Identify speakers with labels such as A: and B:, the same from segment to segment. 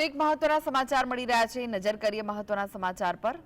A: એક મહત્વના સમાચાર મળી રહ્યા છે. નજર કરીએ મહત્વના સમાચાર પર.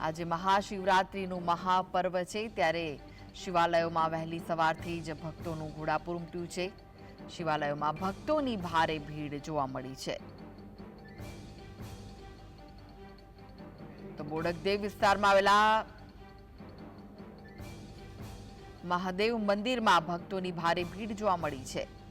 A: આજે મહાશિવરાત્રિનું મહાપર્વ છે. ત્યારે શિવાલયોમાં વહેલી સવારથી જ ભક્તોનું ઘોડાપુર ઉમટ્યું છે. શિવાલયોમાં ભક્તોની ભારે ભીડ જોવા મળી છે. તો બોડકદેવ વિસ્તારમાં આવેલા મહાદેવ મંદિરમાં ભક્તોની ભારે ભીડ જોવા મળી છે.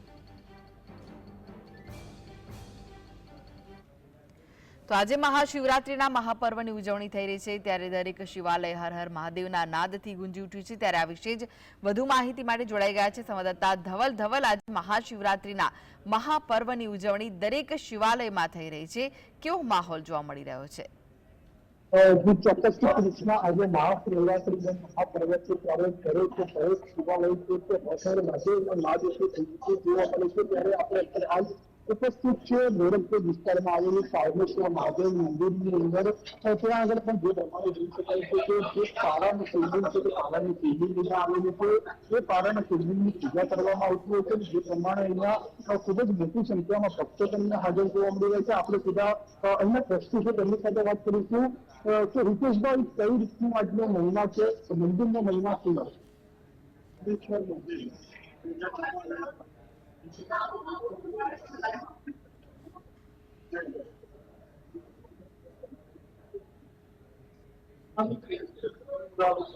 A: તો આજે મહાશિવરાત્રિના મહાપર્વની ઉજવણી થઈ રહી છે. ત્યારે દરેક શિવાલય હર હર મહાદેવના નાદથી ગુંજી ઉઠ્યું છે. ત્યારે આ વિશે જ વધુ માહિતી માટે જોડાઈ ગયા છે સંવાદદાતા ધવલ. ધવલ, આજે મહાશિવરાત્રિના મહાપર્વની ઉજવણી દરેક શિવાલયમાં થઈ રહી છે. કેવો માહોલ જોવા મળી રહ્યો છે?
B: ચોક્કસથી ઉપસ્થિત છે, ગોરખપુર વિસ્તારમાં આવેલું સારમેશ્વર મહાદેવ મંદિરની અંદર. ત્યાં આગળ પણ જે પ્રમાણે જોઈ શકાય છે કે જે પારાનું શિવલિંગ છે તે પારાની શિવલિંગ આવેલું છે. એ પારાના શિવલિંગની પૂજા કરવામાં આવતી હોય છે જે પ્રમાણે અહીંયા ખૂબ જ મોટી સંખ્યામાં ભક્તો તમને હાજર જોવા મળી રહ્યા છે. આપણે સીધા અહીંના ટ્રસ્ટી છે તેમની સાથે વાત કરીશું. કે રિતેશભાઈ કઈ રીતનું આજનો મહિમા છે? મંદિરનો મહિમા શું Gracias.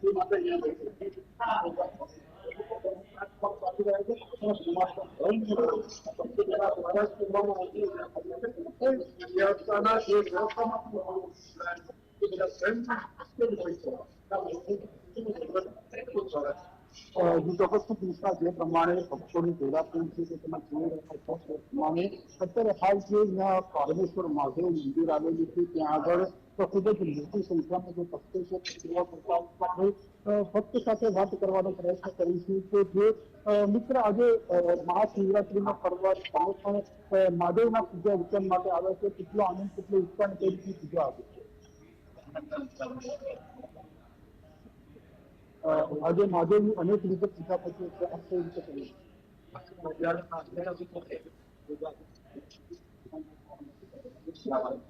B: હજી ચોક્કસ કૃષ્ણ જે પ્રમાણે ભક્તોની ભેગા છે તે તમે જોઈ રહ્યા છો તે પ્રમાણે અત્યારે હાલ જે અહીંયા પારમેશ્વર મહાદેવ મંદિર આવેલું છે ત્યાં આગળ તો ખૂબ જ મોટી સંખ્યામાં જે ભક્તો છે તે સેવા કરતા હોય છે. આપણે અ, ભક્ત સાથે વાત કરવાનો પ્રયત્ન કરીશું કે જે અ, મિત્ર આજે અ, મહાશિવરાત્રીનો પર્વ તમે પણ અ, મહાદેવના પૂજા વિચાર માટે આવે છે કેટલો આનંદ કેટલો ઉત્સાહ અને કઈ રીતની પૂજા આવે છે અ, આજે મહાદેવની અનેક રીતે પૂજા થતી હોય છે આપ કઈ રીતે કરીએ મહાદેવની જે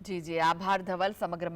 A: જી જી. આભાર ધવલ સમગ્ર